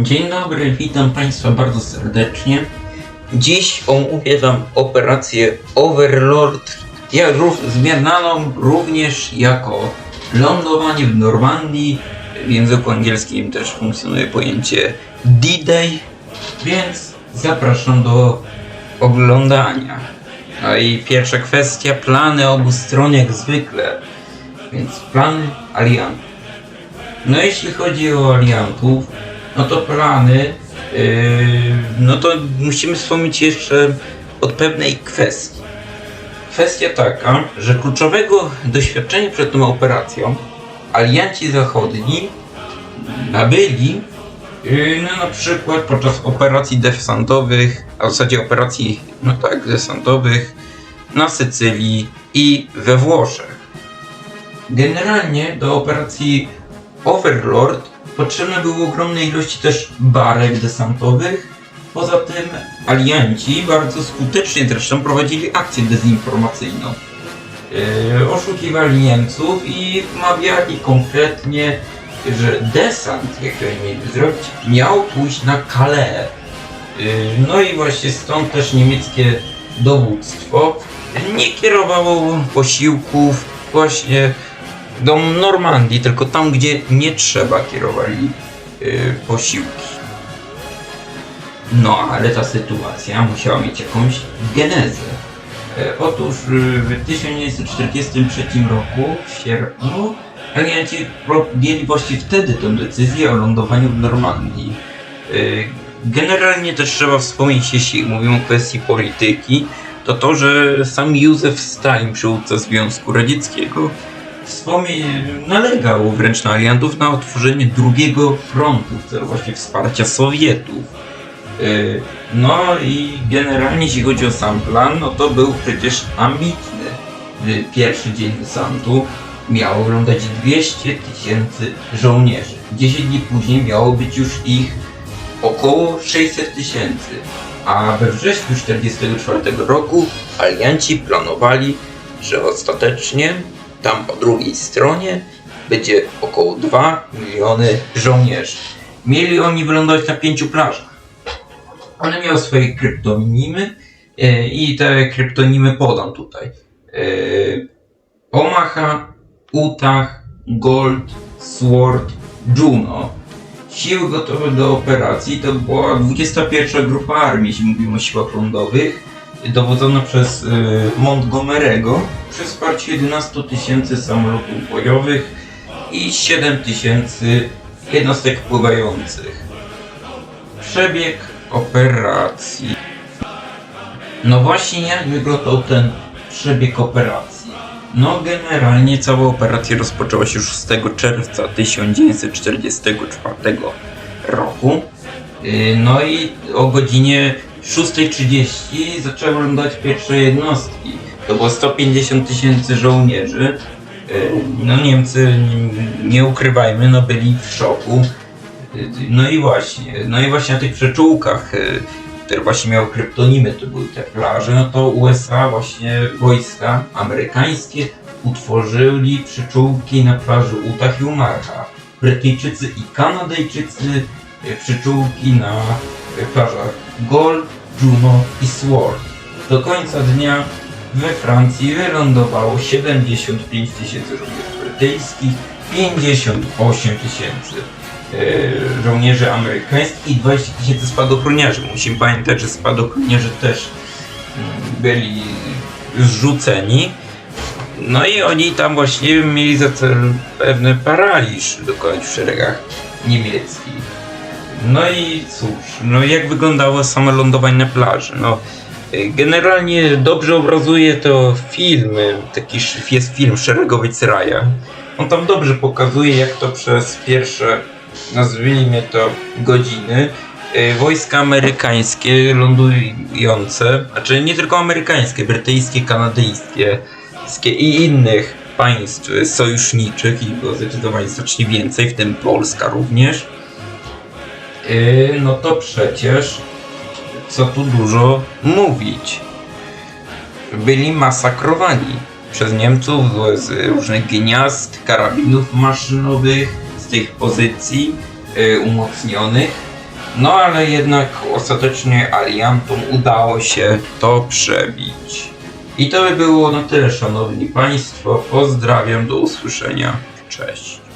Dzień dobry, witam Państwa bardzo serdecznie. Dziś omówię Wam operację Overlord, jak zmiernaną również jako lądowanie w Normandii. W języku angielskim też funkcjonuje pojęcie D-Day, więc zapraszam do oglądania. No i pierwsza kwestia, plany obu stron jak zwykle. Więc plany aliantów. No jeśli chodzi o aliantów, no to plany, yy, no to musimy wspomnieć jeszcze od pewnej kwestii. Kwestia taka, że kluczowego doświadczenia przed tą operacją alianci zachodni nabyli yy, no na przykład podczas operacji desantowych, a w zasadzie operacji, no tak, desantowych na Sycylii i we Włoszech. Generalnie do operacji Overlord potrzebne były ogromne ilości też barek desantowych. Poza tym alianci bardzo skutecznie zresztą prowadzili akcję dezinformacyjną. Yy, oszukiwali Niemców i wmawiali konkretnie, że desant, jaki oni mieli zrobić, miał pójść na Calais. Yy, no i właśnie stąd też niemieckie dowództwo nie kierowało posiłków właśnie do Normandii, tylko tam, gdzie nie trzeba kierowali yy, posiłki. No, ale ta sytuacja musiała mieć jakąś genezę. E, otóż yy, w 1943 roku, w sierpniu, alianci podjęli właśnie wtedy tę decyzję o lądowaniu w Normandii. Yy, Generalnie też trzeba wspomnieć, jeśli mówimy o kwestii polityki, to to, że sam Józef Stalin, przywódca Związku Radzieckiego, wspomnie nalegał wręcz na aliantów na otworzenie drugiego frontu w celu właśnie wsparcia Sowietów. Yy, No i generalnie jeśli chodzi o sam plan, no to był przecież ambitny. Yy, Pierwszy dzień desantu miało oglądać 200 tysięcy żołnierzy. 10 dni później miało być już ich około 600 tysięcy. A we wrześniu 1944 roku alianci planowali, że ostatecznie tam po drugiej stronie będzie około 2 miliony żołnierzy. Mieli oni wylądować na pięciu plażach. One miały swoje kryptonimy e, i te kryptonimy podam tutaj. E, Omaha, Utah, Gold, Sword, Juno. Siły gotowe do operacji to była 21 Grupa Armii, jeśli mówimy o siłach lądowych, dowodzona przez y, Montgomery'ego przy wsparciu 11 tysięcy samolotów bojowych i 7 tysięcy jednostek pływających. Przebieg operacji. No właśnie jak wyglądał ten przebieg operacji? No generalnie cała operacja rozpoczęła się 6 czerwca 1944 roku. Yy, No i o godzinie 6.30 zaczęły lądować pierwsze jednostki. To było 150 tysięcy żołnierzy. Yy, No Niemcy, nie- ukrywajmy, no byli w szoku. Yy, No i właśnie, no i właśnie na tych przeczułkach, yy, które właśnie miały kryptonimy, to były te plaże, no to USA właśnie wojska amerykańskie utworzyli przyczółki na plaży Utah i Omaha. Brytyjczycy i Kanadyjczycy przyczółki na plażach Gold, Juno i Sword. Do końca dnia we Francji wylądowało 75 tysięcy żołnierzy brytyjskich, 58 tysięcy y, żołnierzy amerykańskich i 20 tysięcy spadochroniarzy. Musimy pamiętać, że spadochroniarze też mm, byli zrzuceni. No i oni tam właśnie mieli za cel pewny paraliż dokonać w szeregach niemieckich. No i cóż, no jak wyglądało samo lądowanie na plaży? No y, generalnie dobrze obrazuje to film, y, taki jest film Szeregowiec Raja. On tam dobrze pokazuje jak to przez pierwsze, nazwijmy to, godziny y, wojska amerykańskie lądujące, znaczy nie tylko amerykańskie, brytyjskie, kanadyjskie, Skie i innych państw sojuszniczych, i zdecydowanie znacznie więcej, w tym Polska również, yy, no to przecież co tu dużo mówić. Byli masakrowani przez Niemców z różnych gniazd, karabinów maszynowych, z tych pozycji yy, umocnionych. No ale jednak ostatecznie aliantom udało się to przebić. I to by było na tyle, szanowni państwo. Pozdrawiam, do usłyszenia. Cześć.